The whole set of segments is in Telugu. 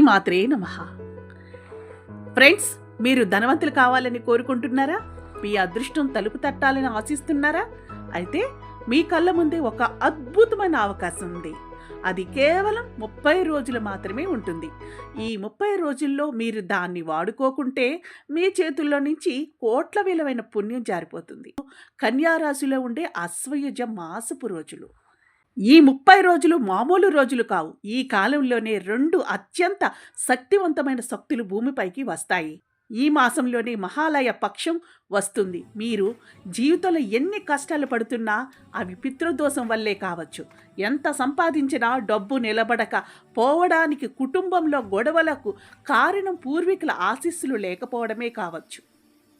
మాత్రే నమ. ఫ్రెండ్స్ మీరు ధనవంతులు కావాలని కోరుకుంటున్నారా? మీ అదృష్టం తలుపు తట్టాలని ఆశిస్తున్నారా? అయితే మీ కళ్ళ ముందే ఒక అద్భుతమైన అవకాశం ఉంది. అది కేవలం ముప్పై రోజులు మాత్రమే ఉంటుంది. ఈ ముప్పై రోజుల్లో మీరు దాన్ని వాడుకోకుంటే మీ చేతుల్లో నుంచి కోట్ల విలువైన పుణ్యం జారిపోతుంది. కన్యారాశిలో ఉండే అశ్వయుజ మాసపు రోజులు. ఈ ముప్పై రోజులు మామూలు రోజులు కావు. ఈ కాలంలోనే రెండు అత్యంత శక్తివంతమైన శక్తులు భూమిపైకి వస్తాయి. ఈ మాసంలోనే మహాలయ పక్షం వస్తుంది. మీరు జీవితంలో ఎన్ని కష్టాలు పడుతున్నా అవి పితృదోషం వల్లే కావచ్చు. ఎంత సంపాదించినా డబ్బు నిలబడక పోవడానికి కుటుంబంలో గొడవలకు కారణం పూర్వీకుల ఆశీస్సులు లేకపోవడమే కావచ్చు.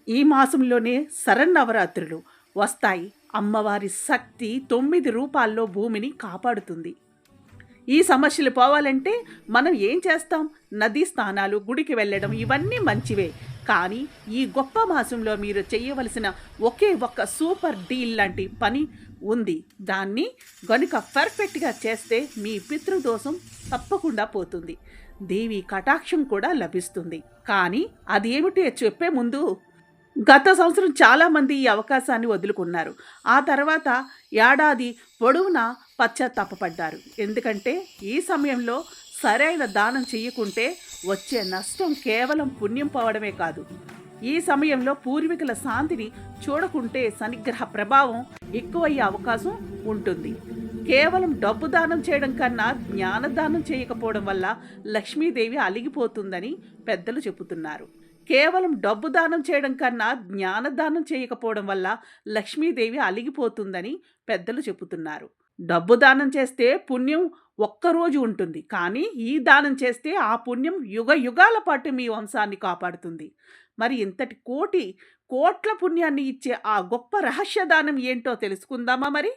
ఈ మాసంలోనే శరన్నవరాత్రులు. వస్తాయి. అమ్మవారి శక్తి తొమ్మిది రూపాల్లో భూమిని కాపాడుతుంది. ఈ సమస్యలు పోవాలంటే మనం ఏం చేస్తాం? నదీ స్నానాలు గుడికి వెళ్ళడం ఇవన్నీ మంచివే. కానీ ఈ గొప్ప మాసంలో మీరు చేయవలసిన ఒకే ఒక్క సూపర్ డీల్ లాంటి పని ఉంది. దాన్ని గనుక పర్ఫెక్ట్గా చేస్తే మీ పితృదోషం తప్పకుండా పోతుంది. దేవి కటాక్షం కూడా లభిస్తుంది. కానీ అది ఏమిటి చెప్పే ముందు గత సంవత్సరం చాలామంది ఈ అవకాశాన్ని వదులుకున్నారు. ఆ తర్వాత ఏడాది పొడవునా పశ్చాత్తాపడ్డారు ఎందుకంటే ఈ సమయంలో సరైన దానం చేయకుంటే వచ్చే నష్టం కేవలం పుణ్యం పోవడమే కాదు. ఈ సమయంలో పూర్వీకుల శాంతిని చూడకుంటే శనిగ్రహ ప్రభావం ఎక్కువయ్యే అవకాశం ఉంటుంది. కేవలం డబ్బు దానం చేయడం కన్నా జ్ఞానదానం చేయకపోవడం వల్ల లక్ష్మీదేవి అలిగిపోతుందని పెద్దలు చెబుతున్నారు. కేవలం డబ్బు దానం చేయడం కన్నా జ్ఞానదానం చేయకపోవడం వల్ల లక్ష్మీదేవి అలిగిపోతుందని పెద్దలు చెబుతున్నారు. డబ్బు దానం చేస్తే పుణ్యం ఒక్కరోజు ఉంటుంది. కానీ ఈ దానం చేస్తే ఆ పుణ్యం యుగ యుగాల పాటు మీ వంశాన్ని కాపాడుతుంది. మరి ఇంతటి కోటి కోట్ల పుణ్యాన్ని ఇచ్చే ఆ గొప్ప రహస్య దానం ఏంటో తెలుసుకుందామా మరి?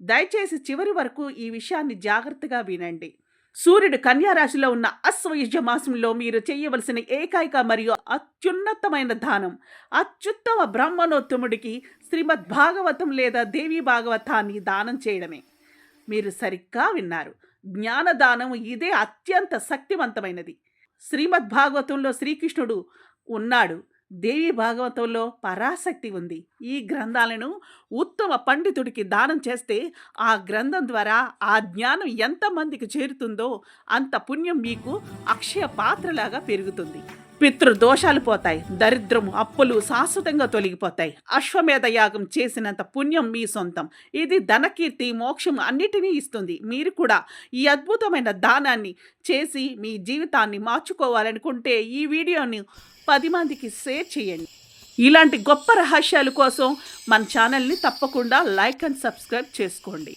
దయచేసి చివరి వరకు ఈ విషయాన్ని జాగ్రత్తగా వినండి. సూర్యుడు కన్యారాశిలో ఉన్న అశ్వయుజ మాసంలో మీరు చేయవలసిన ఏకైక మరియు అత్యున్నతమైన దానం. అత్యుత్తమ బ్రహ్మణోత్తముడికి శ్రీమద్ భాగవతం లేదా దేవీ భాగవతాన్ని దానం చేయడమే. మీరు సరిగ్గా విన్నారు. జ్ఞానదానం ఇదే అత్యంత శక్తివంతమైనది. శ్రీమద్ భాగవతంలో శ్రీకృష్ణుడు ఉన్నాడు. దేవి భాగవతంలో పరాశక్తి ఉంది. ఈ గ్రంథాలను ఉత్తమ పండితుడికి దానం చేస్తే ఆ గ్రంథం ద్వారా ఆ జ్ఞానం ఎంతమందికి చేరుతుందో అంత పుణ్యం మీకు అక్షయ పాత్రలాగా పెరుగుతుంది. పితృ దోషాలు పోతాయి దరిద్రము అప్పులు శాశ్వతంగా తొలగిపోతాయి. అశ్వమేధ యాగం చేసినంత పుణ్యం మీ సొంతం. ఇది ధనకీర్తి మోక్షం అన్నిటినీ ఇస్తుంది. మీరు కూడా ఈ అద్భుతమైన దానాన్ని చేసి మీ జీవితాన్ని మార్చుకోవాలనుకుంటే ఈ వీడియోని పది మందికి షేర్ చేయండి. ఇలాంటి గొప్ప రహస్యాల కోసం మన ఛానల్ని తప్పకుండా లైక్ అండ్ సబ్స్క్రైబ్ చేసుకోండి.